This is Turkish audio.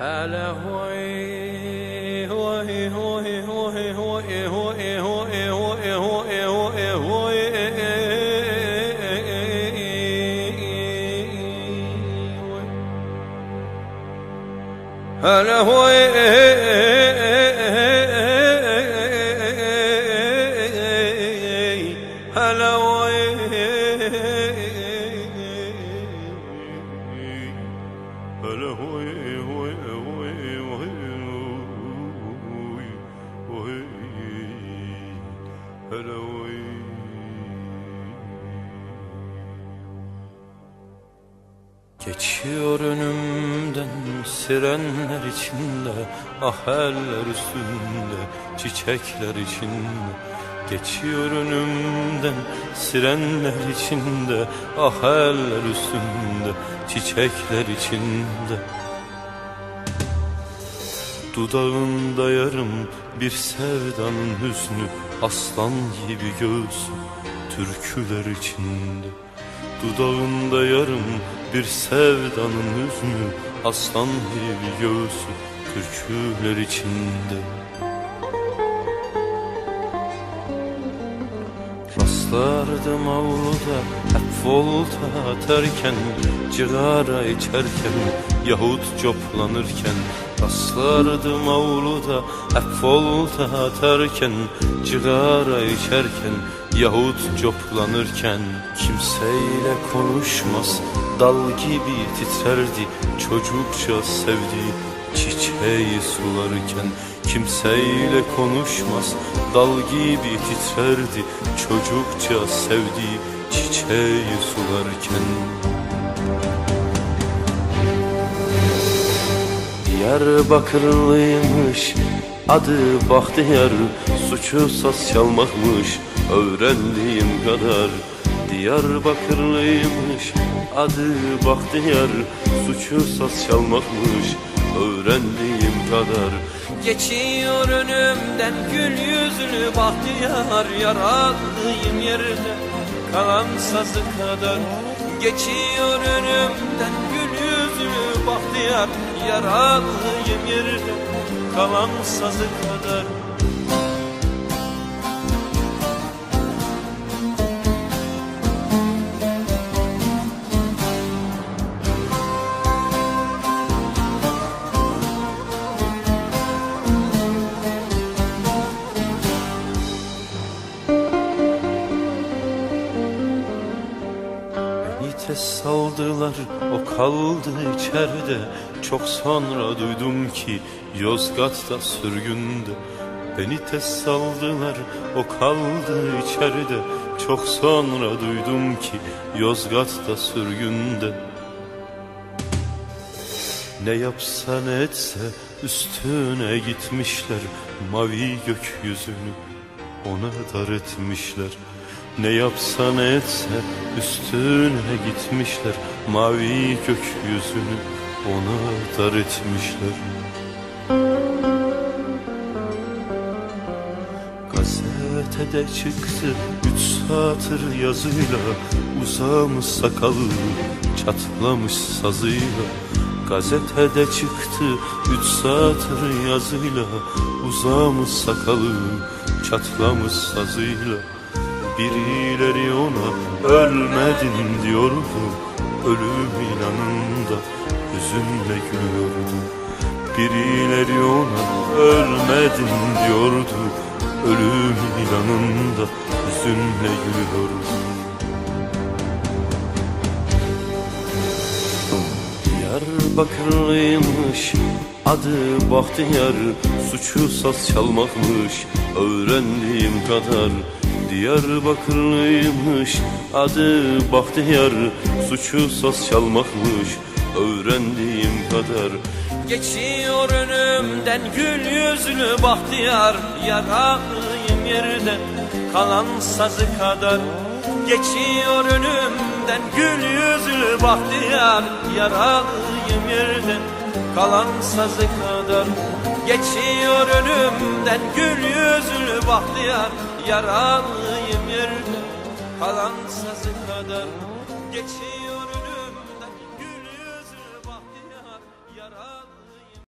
هلا هوي هوي هوي هوي هوي هوي هوي هوي هوي هوي هوي هلا هوي هلا هوي Geçiyor önümden sirenler içinde Ah eller üstünde çiçekler içinde. Geçiyor önümden sirenler içinde Ah eller üstünde çiçekler içinde. Dudağında yarım bir sevdanın hüznü Aslan gibi göğsü türküler içinde. Dudağında yarım bir sevdanın hüznü Aslan gibi göğsü türküler içinde. Rastlardım avluda hep volta atarken Cigara içerken yahut coplanırken Rastlardım avluda hep atarken Cigara içerken. Yahut coplanırken Kimseyle konuşmaz dal gibi titrerdi. Çocukça sevdiği çiçeği sularken Kimseyle konuşmaz dal gibi titrerdi. Çocukça sevdiği çiçeği sularken Diyarbakırlıymış adı Bahtiyar Suçu saz çalmakmış öğrendiğim kadar. Diyarbakırlıymış adı Bahtiyar Suçu saz çalmakmış öğrendiğim kadar. Geçiyor önümden gül yüzlü bahtiyar Yaralıyım yerde kalan sazı kadar. Geçiyor önümden bahtiyar Yaralıyım yerde kalan sazı kadar Tez saldılar o kaldı içeride. Çok sonra duydum ki Yozgat'ta sürgünde Beni tez saldılar. O kaldı içeride. Çok sonra duydum ki Yozgat'ta sürgünde Ne yapsa ne etse üstüne gitmişler. Mavi gökyüzünü ona dar etmişler Ne yapsa ne etse üstüne gitmişler Mavi gökyüzünü ona dar etmişler. Gazetede çıktı üç satır yazıyla Uzamış sakalı çatlamış sazıyla. Gazetede çıktı üç satır yazıyla Uzamış sakalı çatlamış sazıyla Birileri ona ölmedin diyordu. Ölümün anında hüzünle gülüyordu. Birileri ona ölmedin diyordu. Ölümün anında hüzünle gülüyordu. Diyarbakırlıymış adı Bahtiyar Suçu saz çalmakmış. Öğrendiğim kadar Diyarbakırlıymış adı Bahtiyar. Suçu saz çalmakmış öğrendiğim kadar. Geçiyor önümden gül yüzlü Bahtiyar. Yaralıyım yerde kalan sazı kadar. Geçiyor önümden gül yüzlü bahtiyar. Yaralıyım yerden kalan sazı kadar. Geçiyor önümden gül yüzlü bahtiyar Yaralıyım yerden kalan sazı kadar. Geçiyor